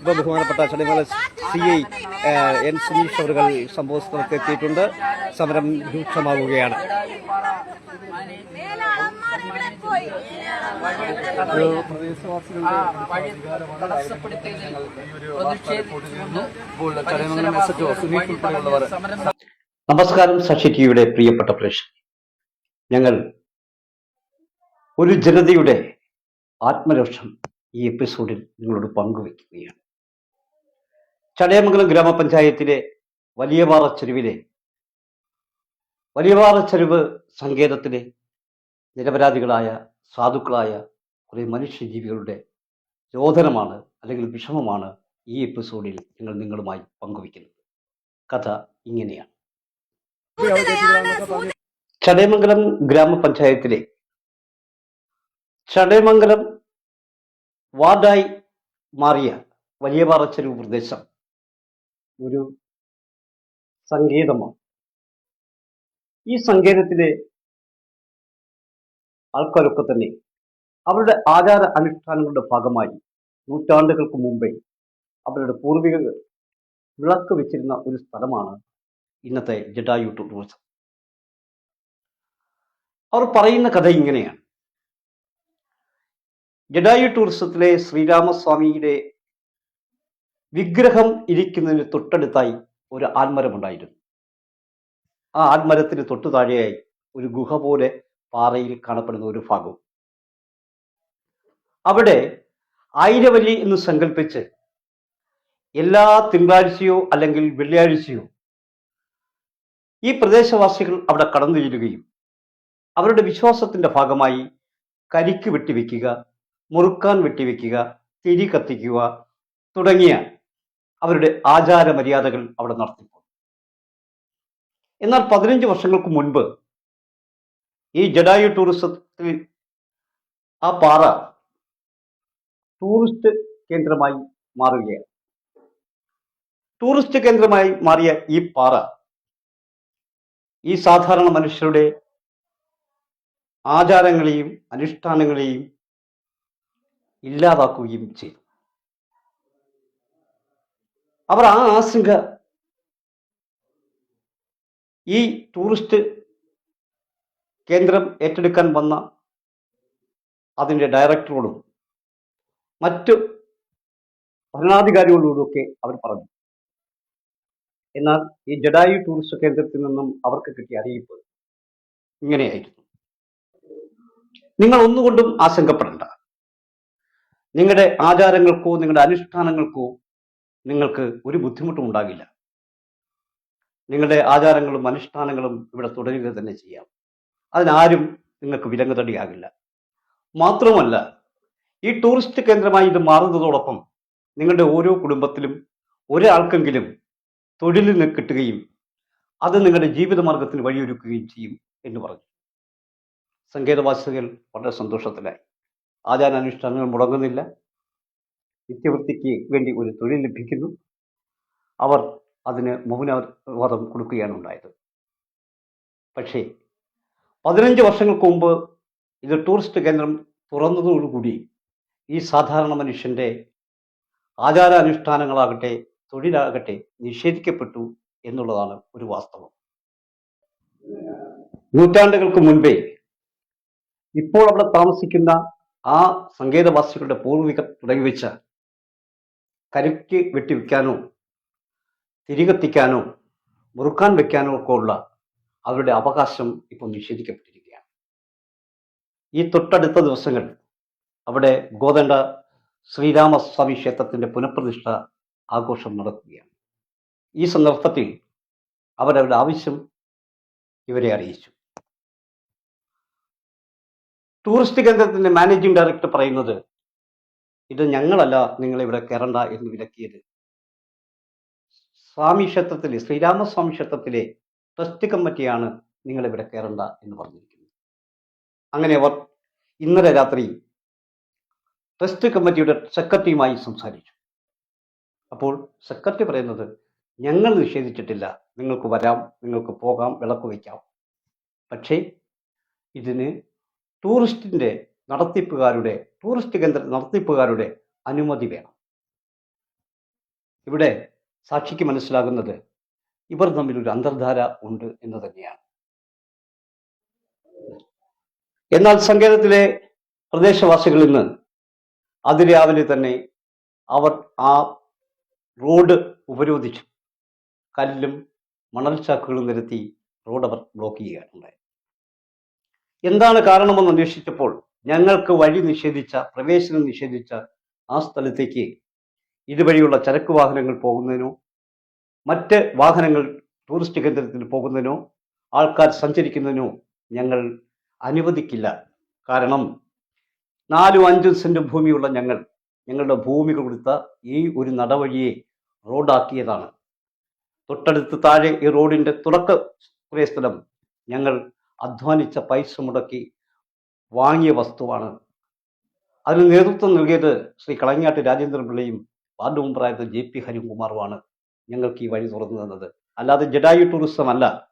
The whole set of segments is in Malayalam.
ഇപ്പോൾ ബഹുമാനപ്പെട്ട ചടങ്ങുകൾ സി ഐ എൻ സുനീഷ് അവരുകൾ സംഭവ സ്ഥലത്ത് എത്തിയിട്ടുണ്ട്. സമരം രൂക്ഷമാവുകയാണ്. നമസ്കാരം സശി ടിവിയുടെ പ്രിയപ്പെട്ട പ്രേക്ഷകർ ഞങ്ങൾ ഒരു ജനതയുടെ ആത്മരക്ഷം ഈ എപ്പിസോഡിൽ നിങ്ങളോട് പങ്കുവെക്കുകയാണ്. ചടയമംഗലം ഗ്രാമപഞ്ചായത്തിലെ വലിയപാറ ചെരുവിലെ. വലിയപാറ ചെരുവ് സങ്കേതത്തിലെ നിരപരാധികളായ സാധുക്കളായ കുറേ മനുഷ്യജീവികളുടെ രോധനമാണ് അല്ലെങ്കിൽ വിഷമമാണ് ഈ എപ്പിസോഡിൽ ഞങ്ങൾ നിങ്ങളുമായി പങ്കുവയ്ക്കുന്നത്. കഥ ഇങ്ങനെയാണ്. ചടയമംഗലം ഗ്രാമപഞ്ചായത്തിലെ ചടയമംഗലം വാർഡായി മാറിയ വലിയപാറ ചെരുവ് പ്രദേശം ഒരു സംഗീതമാണ് ഈ സംഗീതത്തിലെ ആൾക്കാരൊക്കെ തന്നെ അവരുടെ ആചാര അനുഷ്ഠാനങ്ങളുടെ ഭാഗമായി നൂറ്റാണ്ടുകൾക്ക് മുമ്പേ അവരുടെ പൂർവികർ വിളക്ക് വെച്ചിരുന്ന ഒരു സ്ഥലമാണ് ഇന്നത്തെ ജഡായു ടൂറിസം. അവർ പറയുന്ന കഥ ഇങ്ങനെയാണ്. ജഡായു ടൂറിസത്തിലെ ശ്രീരാമസ്വാമിയുടെ വിഗ്രഹം ഇരിക്കുന്നതിന് തൊട്ടടുത്തായി ഒരു ആൽമരമുണ്ടായിരുന്നു ആ ആൽമരത്തിന് തൊട്ടു താഴെയായി ഒരു ഗുഹ പോലെ പാറയിൽ കാണപ്പെടുന്ന ഒരു ഭാഗവും അവിടെ ആയിരവല്ലി എന്ന് സങ്കല്പിച്ച് എല്ലാ തിങ്കളാഴ്ചയോ അല്ലെങ്കിൽ വെള്ളിയാഴ്ചയോ ഈ പ്രദേശവാസികൾ അവിടെ കടന്നു ചെല്ലുകയും അവരുടെ വിശ്വാസത്തിന്റെ ഭാഗമായി കരിക്ക് വെട്ടിവെക്കുക മുറുക്കാൻ വെട്ടിവെക്കുക തിരി കത്തിക്കുക തുടങ്ങിയ അവരുടെ ആചാര മര്യാദകൾ അവിടെ നടത്തിപ്പോയി. എന്നാൽ പതിനഞ്ച് വർഷങ്ങൾക്ക് മുൻപ് ഈ ജഡായു ടൂറിസത്തിൽ ആ പാറ ടൂറിസ്റ്റ് കേന്ദ്രമായി മാറുകയാണ്. ടൂറിസ്റ്റ് കേന്ദ്രമായി മാറിയ ഈ പാറ ഈ സാധാരണ മനുഷ്യരുടെ ആചാരങ്ങളെയും അനുഷ്ഠാനങ്ങളെയും ഇല്ലാതാക്കുകയും ചെയ്തു. അവർ ആ ആശങ്ക ഈ ടൂറിസ്റ്റ് കേന്ദ്രം ഏറ്റെടുക്കാൻ വന്ന അതിന്റെ ഡയറക്ടറോടും മറ്റു ഭരണാധികാരികളോടുമൊക്കെ അവർ പറഞ്ഞു. എന്നാൽ ഈ ജഡായു ടൂറിസ്റ്റ് കേന്ദ്രത്തിൽ നിന്നും അവർക്ക് കിട്ടിയ അറിയിപ്പ് ഇങ്ങനെയായിരുന്നു. നിങ്ങൾ ഒന്നുകൊണ്ടും ആശങ്കപ്പെടേണ്ട. നിങ്ങളുടെ ആചാരങ്ങൾക്കോ നിങ്ങളുടെ അനുഷ്ഠാനങ്ങൾക്കോ നിങ്ങൾക്ക് ഒരു ബുദ്ധിമുട്ടും ഉണ്ടാകില്ല. നിങ്ങളുടെ ആചാരങ്ങളും അനുഷ്ഠാനങ്ങളും ഇവിടെ തുടരുക തന്നെ ചെയ്യാം. അതിനാരും നിങ്ങൾക്ക് വിലങ്ങുതടിയാകില്ല. മാത്രമല്ല ഈ ടൂറിസ്റ്റ് കേന്ദ്രമായി ഇത് മാറുന്നതോടൊപ്പം നിങ്ങളുടെ ഓരോ കുടുംബത്തിലും ഒരാൾക്കെങ്കിലും തൊഴിലിന് കിട്ടുകയും അത് നിങ്ങളുടെ ജീവിതമാർഗത്തിന് വഴിയൊരുക്കുകയും ചെയ്യും എന്ന് പറഞ്ഞു. സംഗീതവാസികൾ വളരെ സന്തോഷത്തിലായി. ആചാരാനുഷ്ഠാനങ്ങൾ മുടങ്ങുന്നില്ല. നിത്യവൃത്തിക്ക് വേണ്ടി ഒരു തൊഴിൽ ലഭിക്കുന്നു. അവർ അതിന് മൗനവാദം കൊടുക്കുകയാണ് ഉണ്ടായത്. പക്ഷേ പതിനഞ്ച് വർഷങ്ങൾക്ക് മുമ്പ് ഇത് ടൂറിസ്റ്റ് കേന്ദ്രം തുറന്നതോടുകൂടി ഈ സാധാരണ മനുഷ്യന്റെ ആചാരാനുഷ്ഠാനങ്ങളാകട്ടെ തൊഴിലാകട്ടെ നിഷേധിക്കപ്പെട്ടു എന്നുള്ളതാണ് ഒരു വാസ്തവം. നൂറ്റാണ്ടുകൾക്ക് മുൻപേ ഇപ്പോൾ അവിടെ താമസിക്കുന്ന ആ സങ്കേതവാസികളുടെ പൂർവികർ തുടങ്ങി വെച്ച കരുക്ക് വെട്ടിവെക്കാനോ തിരികത്തിക്കാനോ മുറുക്കാൻ വെക്കാനോ ഒക്കെ ഉള്ള അവരുടെ അവകാശം ഇപ്പോൾ നിഷേധിക്കപ്പെട്ടിരിക്കുകയാണ്. ഈ തൊട്ടടുത്ത ദിവസങ്ങൾ അവിടെ ഗോതണ്ട ശ്രീരാമസ്വാമി ക്ഷേത്രത്തിന്റെ പുനഃപ്രതിഷ്ഠ ആഘോഷം നടക്കുകയാണ്. ഈ സന്ദർഭത്തിൽ അവരവരുടെ ആവശ്യം ഇവരെ അറിയിച്ചു. ടൂറിസ്റ്റ് കേന്ദ്രത്തിന്റെ മാനേജിംഗ് ഡയറക്ടർ പറയുന്നത് ഇത് ഞങ്ങളല്ല നിങ്ങൾ ഇവിടെ കയറണ്ട എന്ന് വിലക്കിയത്. സ്വാമി ക്ഷേത്രത്തിലെ ശ്രീരാമസ്വാമി ക്ഷേത്രത്തിലെ ട്രസ്റ്റ് കമ്മിറ്റിയാണ് നിങ്ങൾ ഇവിടെ കയറണ്ട എന്ന് പറഞ്ഞിരിക്കുന്നത്. അങ്ങനെ അവർ ഇന്നലെ രാത്രി ട്രസ്റ്റ് കമ്മിറ്റിയുടെ സെക്രട്ടറിയുമായി സംസാരിച്ചു. അപ്പോൾ സെക്രട്ടറി പറയുന്നത് ഞങ്ങൾ നിഷേധിച്ചിട്ടില്ല. നിങ്ങൾക്ക് വരാം നിങ്ങൾക്ക് പോകാം വിളക്ക് വയ്ക്കാം. പക്ഷേ ഇതിന് ടൂറിസ്റ്റിന്റെ നടത്തിപ്പുകാരുടെ ടൂറിസ്റ്റ് കേന്ദ്ര നടത്തിപ്പുകാരുടെ അനുമതി വേണം. ഇവിടെ സാക്ഷിക്ക് മനസ്സിലാകുന്നത് ഇവർ തമ്മിൽ ഒരു അന്തർധാര ഉണ്ട് എന്ന് തന്നെയാണ്. എന്നാൽ സങ്കേതത്തിലെ പ്രദേശവാസികളിൽ നിന്ന് അതിരാവിലെ തന്നെ അവർ ആ റോഡ് ഉപരോധിച്ചു. കല്ലും മണൽ ചാക്കുകളും നിരത്തി റോഡ് അവർ ബ്ലോക്ക് ചെയ്യുകയാണ് എന്താണ് കാരണമെന്ന് അന്വേഷിച്ചപ്പോൾ ഞങ്ങൾക്ക് വഴി നിഷേധിച്ച പ്രവേശനം നിഷേധിച്ച ആ സ്ഥലത്തേക്ക് ഇതുവഴിയുള്ള ചരക്ക് വാഹനങ്ങൾ പോകുന്നതിനോ മറ്റ് വാഹനങ്ങൾ ടൂറിസ്റ്റ് കേന്ദ്രത്തിൽ പോകുന്നതിനോ ആൾക്കാർ സഞ്ചരിക്കുന്നതിനോ ഞങ്ങൾ അനുവദിക്കില്ല. കാരണം നാലും അഞ്ചും സെന്റ് ഭൂമിയുള്ള ഞങ്ങൾ ഞങ്ങളുടെ ഭൂമി കൊടുത്ത ഈ ഒരു നടവഴിയെ റോഡാക്കിയതാണ്. തൊട്ടടുത്ത് താഴെ ഈ റോഡിന്റെ തുടക്ക കുറേ സ്ഥലം ഞങ്ങൾ അധ്വാനിച്ച പൈസ മുടക്കി വാങ്ങിയ വസ്തുവാണ്. അതിന് നേതൃത്വം നൽകിയത് ശ്രീ കളങ്ങാട്ട് രാജേന്ദ്രൻ പിള്ളയും വാർഡ് മെമ്പറായത് ജെ പി ഹരികുമാറുമാണ് ഞങ്ങൾക്ക് ഈ വഴി തുറന്നു തന്നത്. അല്ലാതെ ജഡായു ടൂറിസം അല്ല.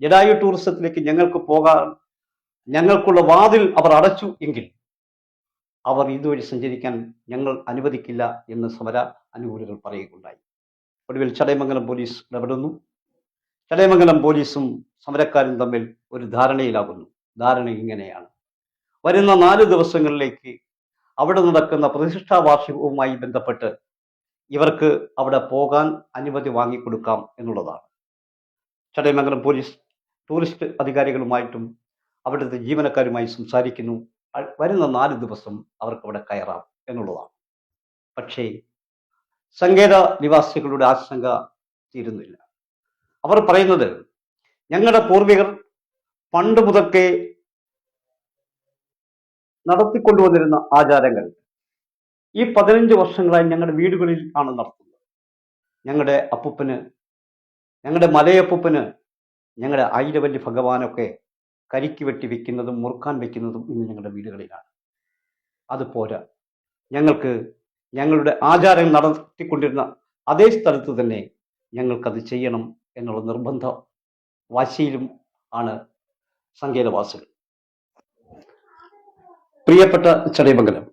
ജഡായു ടൂറിസത്തിലേക്ക് ഞങ്ങൾക്ക് പോകാൻ ഞങ്ങൾക്കുള്ള വാതിൽ അവർ അടച്ചു എങ്കിൽ അവർ ഇതുവഴി സഞ്ചരിക്കാൻ ഞങ്ങൾ അനുവദിക്കില്ല എന്ന് സമര അനുകൂലികൾ പറയുകയുണ്ടായി. ഒടുവിൽ ചടയമംഗലം പോലീസ് ഇടപെടുന്നു. ചടയമംഗലം പോലീസും സമരക്കാരും തമ്മിൽ ഒരു ധാരണയിലാകുന്നു. ധാരണ ഇങ്ങനെയാണ്. വരുന്ന നാല് ദിവസങ്ങളിലേക്ക് അവിടെ നടക്കുന്ന പ്രതിഷ്ഠാ വാർഷികവുമായി ബന്ധപ്പെട്ട് ഇവർക്ക് അവിടെ പോകാൻ അനുമതി വാങ്ങിക്കൊടുക്കാം എന്നുള്ളതാണ്. ചടയമംഗലം പോലീസ് ടൂറിസ്റ്റ് അധികാരികളുമായിട്ടും അവിടുത്തെ ജീവനക്കാരുമായി സംസാരിക്കുന്നു. വരുന്ന നാല് ദിവസം അവർക്ക് അവിടെ കയറാം എന്നുള്ളതാണ്. പക്ഷേ സങ്കേത നിവാസികളുടെ ആശങ്ക തീരുന്നില്ല. അവർ പറയുന്നത് ഞങ്ങളുടെ പൂർവികർ പണ്ട് മുതൽക്കേ നടത്തിക്കൊണ്ടുവന്നിരുന്ന ആചാരങ്ങൾ. ഈ പതിനഞ്ച് വർഷങ്ങളായി ഞങ്ങളുടെ വീടുകളിൽ ആണ് നടത്തുന്നത്. ഞങ്ങളുടെ അപ്പൂപ്പന് ഞങ്ങളുടെ മലയപ്പൂപ്പന് ഞങ്ങളുടെ ആയിരവല്ലി ഭഗവാനൊക്കെ കരിക്ക് വെട്ടി വെക്കുന്നതും മുറുക്കാൻ വെക്കുന്നതും ഇന്ന് ഞങ്ങളുടെ വീടുകളിലാണ്. അത് പോരാ. ഞങ്ങൾക്ക് ഞങ്ങളുടെ ആചാരങ്ങൾ നടത്തിക്കൊണ്ടിരുന്ന അതേ സ്ഥലത്ത് തന്നെ ഞങ്ങൾക്കത് ചെയ്യണം എന്നുള്ള നിർബന്ധ വാശിയിലും ആണ് സങ്കേതവാസികൾ. പ്രിയപ്പെട്ട ചടയമംഗലം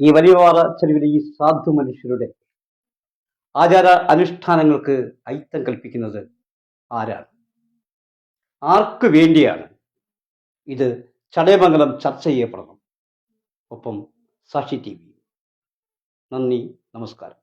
ഈ വലിയവാറ ചെരുവിലെ ഈ സാധു മനുഷ്യരുടെ ആചാര അനുഷ്ഠാനങ്ങൾക്ക് ഐത്തം കൽപ്പിക്കുന്നത് ആരാണ്? ആർക്ക് വേണ്ടിയാണ് ഇത് ചടയമംഗലം ചർച്ച ചെയ്യപ്പെടണം ഒപ്പം സാക്ഷി ടി വി. നന്ദി നമസ്കാരം.